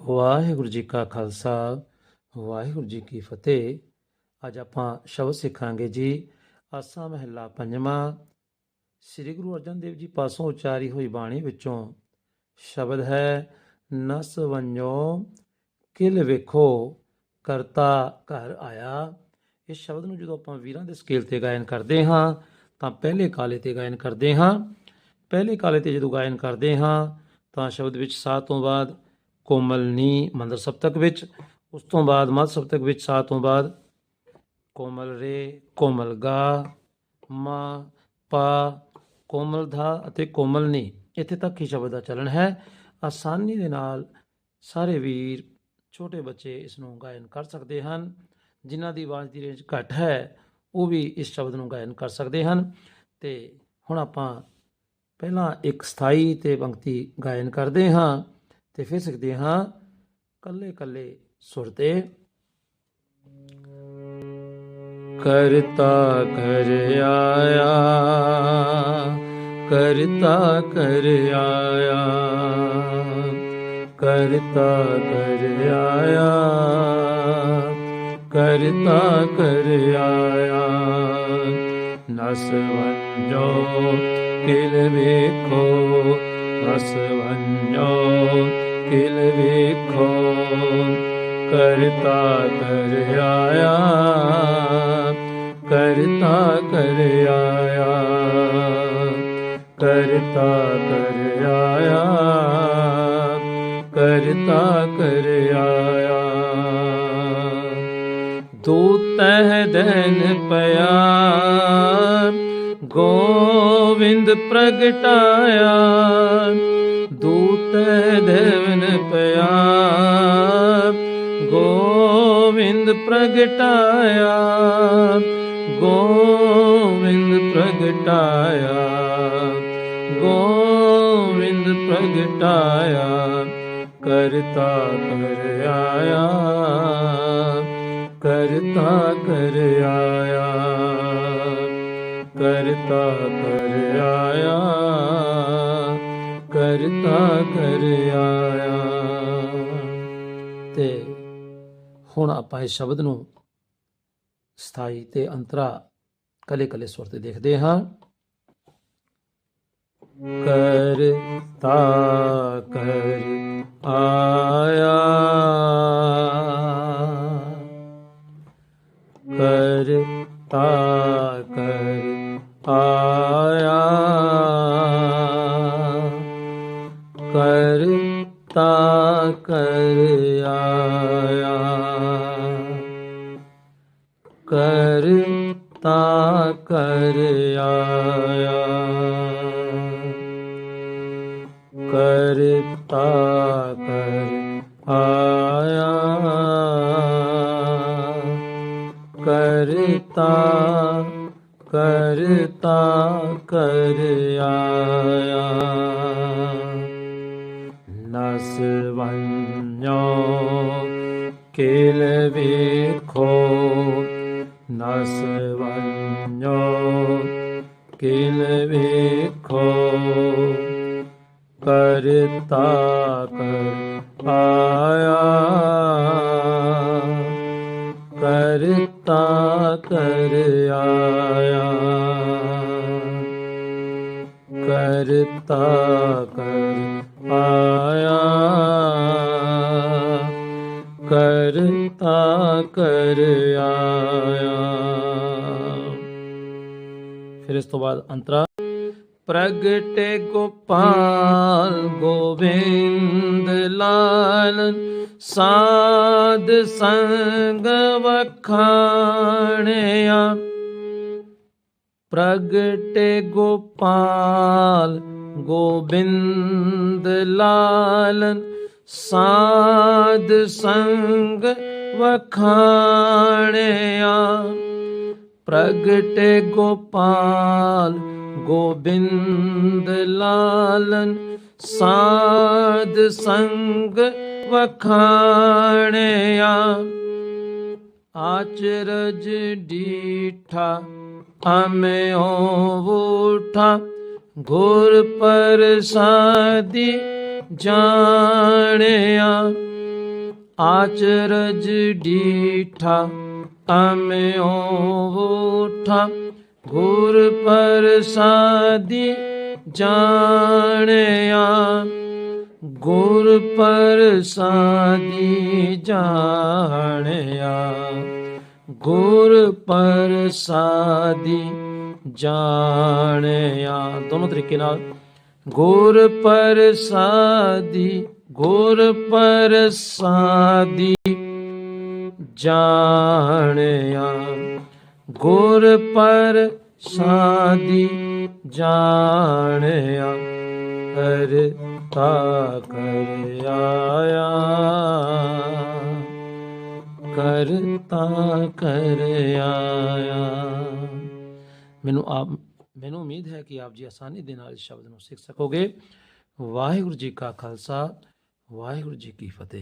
ਵਾਹਿਗੁਰੂ ਜੀ ਕਾ ਖਾਲਸਾ, ਵਾਹਿਗੁਰੂ ਜੀ ਕੀ ਫਤਿਹ। ਅੱਜ ਆਪਾਂ ਸ਼ਬਦ ਸਿੱਖਾਂਗੇ ਜੀ, ਆਸਾ ਮਹਿਲਾ ਪੰਜਵਾਂ। ਸ੍ਰੀ ਗੁਰੂ ਅਰਜਨ ਦੇਵ ਜੀ ਪਾਸੋਂ ਉਚਾਰੀ ਹੋਈ ਬਾਣੀ ਵਿੱਚੋਂ ਸ਼ਬਦ ਹੈ, ਨਸ ਵੰਜੋ, ਕਿਲ ਵੇਖੋ, ਕਰਤਾ ਘਰ ਆਇਆ। ਇਸ ਸ਼ਬਦ ਨੂੰ ਜਦੋਂ ਆਪਾਂ ਵੀਰਾਂ ਦੇ ਸਕੇਲ ਤੇ ਗਾਇਨ ਕਰਦੇ ਹਾਂ, ਤਾਂ ਪਹਿਲੇ ਕਾਲੇ ਤੇ ਗਾਇਨ ਕਰਦੇ ਹਾਂ। ਪਹਿਲੇ ਕਾਲੇ ਤੇ ਜਦੋਂ ਗਾਇਨ ਕਰਦੇ ਹਾਂ, ਤਾਂ ਸ਼ਬਦ ਵਿੱਚ ਸਾਹ ਤੋਂ ਬਾਅਦ ਕੋਮਲ ਨੀ ਮੰਦਰ ਸਪਤਕ ਵਿੱਚ, ਉਸ ਤੋਂ ਬਾਅਦ ਮੱਧ ਸਪਤਕ ਵਿੱਚ ਸਾ ਤੋਂ ਬਾਅਦ ਕੋਮਲ ਰੇ, ਕੋਮਲ ਗਾ, ਮਾ, ਪਾ, ਕੋਮਲ ਧਾ ਅਤੇ ਕੋਮਲ ਨੀ। ਇੱਥੇ ਤੱਕ ਹੀ ਸ਼ਬਦ ਦਾ ਚਲਣ ਹੈ। ਆਸਾਨੀ ਦੇ ਨਾਲ ਸਾਰੇ ਵੀਰ, ਛੋਟੇ ਬੱਚੇ ਇਸ ਨੂੰ ਗਾਇਨ ਕਰ ਸਕਦੇ ਹਨ। ਜਿਨ੍ਹਾਂ ਦੀ ਆਵਾਜ਼ ਦੀ ਰੇਂਜ ਘੱਟ ਹੈ, ਉਹ ਵੀ ਇਸ ਸ਼ਬਦ ਨੂੰ ਗਾਇਨ ਕਰ ਸਕਦੇ ਹਨ। ਤੇ ਹੁਣ ਆਪਾਂ ਪਹਿਲਾਂ ਇੱਕ ਸਥਾਈ ਤੇ ਪੰਕਤੀ ਗਾਇਨ ਕਰਦੇ ਹਾਂ। ਤੇ ਫਿਰ ਸਿੱਖਦੇ ਹਾਂ ਕੱਲੇ ਕੱਲੇ ਸੁਰ ਤੇ। ਕਰਤਾ ਕਰ ਆਇਆ, ਕਰਤਾ ਕਰ ਆਇਆ, ਕਰਤਾ ਕਰ ਆਇਆ, ਕਰਤਾ ਕਰ ਆਇਆ। ਨਸ ਵੰਜੋ, ਕਿਲ ਵੇਖੋ, ਨਸ ਵੰਜੋ ਵੇਖੋ, ਕਰਤਾ ਕਰ ਆਇਆ ਕਰਤਾ ਕਰ ਆਇਆ ਕਰਤਾ ਕਰ ਆਇਆ ਕਰਤਾ ਕਰ ਆਇਆ ਦੂਤਹਿ ਦਨ ਪਿਆ, ਗੋਵਿੰਦ ਪ੍ਰਗਟਾਇਆ। ਦੂਤਹਿ ਦੇਵਨ ਪਿਆ ਗੋਵਿੰਦ ਪ੍ਰਗਟਾਇਆ ਗੋਵਿੰਦ ਪ੍ਰਗਟਾਇਆ ਗੋਵਿੰਦ ਪ੍ਰਗਟਾਇਆ, ਕਰਤਾ ਕਰ ਆਇਆ, ਕਰਤਾ ਕਰ ਆਇਆ, ਕਰਤਾ ਕਰ ਆਇਆ। ਕਰ ਆਇਆ। ਤੇ ਹੁਣ ਆਪਾਂ ਇਸ ਸ਼ਬਦ ਨੂੰ ਸਥਾਈ ਤੇ ਅੰਤਰਾ ਕਲੇ ਕਲੇ ਸੁਰ ਤੇ ਦੇਖਦੇ ਹਾਂ। ਕਰਤਾ ਕਰ ਆਇਆ। ਕਰਤਾ ਕਰ ਆਇਆ। ਕਰ ਆਇਆ। ਕਰਤਾ ਕਰ ਆਇਆ। ਕਰਤਾ ਕਰ ਆਇਆ। ਕਰਤਾ ਕਰਤਾ ਕਰ ਆਇਆ। ਨਸ ਵੰਜੋ ਕਿਲ ਵੇਖੋ ਨਸ ਵੰਜੋ ਕਿਲ ਵੇਖੋ ਕਰਤਾ ਕਰ ਕਰਤਾ ਕਰ ਆਇਆ। ਕਰਤਾ ਕਰ ਆਇਆ। ਫਿਰ ਇਸ ਤੋਂ ਬਾਅਦ ਅੰਤਰਾ। ਪ੍ਰਗਟੇ ਗੋਪਾਲ ਗੋਵਿੰਦ ਲਾਲਨ ਸਾਧ ਸੰਗ ਵਖਾਣਿਆ। ਪ੍ਰਗਟੇ ਗੋਪਾਲ ਗੋਬਿੰਦ ਲਾਲਨ ਸਾਧ ਸੰਗ ਵਖਾਣਿਆ। ਪ੍ਰਗਟੇ ਗੋਪਾਲ ਗੋਬਿੰਦ ਲਾਲਨ ਸਾਧ ਸੰਗ ਵਖਾਣਿਆ। ਆਚਰਜ ਡੀਠਾ ਅਮਿਓ ਉਠਾ, ਗੁਰ ਪ੍ਰਸਾਦੀ ਜਾਣਿਆ। ਆਚਰਜ ਡੀਠਾ ਅਮਿਓ ਉਠਾ, ਗੁਰ ਪ੍ਰਸਾਦੀ ਜਾਣਿਆ। ਗੁਰ ਪ੍ਰਸਾਦੀ ਜਾਣਿਆ। ਗੁਰ ਪ੍ਰਸਾਦੀ ਜਾਣਿਆ। ਦੋਨੋਂ ਤਰੀਕੇ ਨਾਲ। ਗੁਰ ਪ੍ਰਸਾਦੀ ਗੁਰ ਪ੍ਰਸਾਦੀ ਜਾਣਿਆ। ਗੁਰ ਪ੍ਰਸਾਦੀ ਜਾਣਿਆ। ਕਰਤਾ ਕਰ ਆਇਆ ਕਰਤਾ ਕਰ ਆਇਆ। ਮੈਨੂੰ ਆਪ, ਮੈਨੂੰ ਉਮੀਦ ਹੈ ਕਿ ਆਪ ਜੀ ਆਸਾਨੀ ਦੇ ਨਾਲ ਇਸ ਸ਼ਬਦ ਨੂੰ ਸਿੱਖ ਸਕੋਗੇ। ਵਾਹਿਗੁਰੂ ਜੀ ਕਾ ਖਾਲਸਾ, ਵਾਹਿਗੁਰੂ ਜੀ ਕੀ ਫਤਿਹ।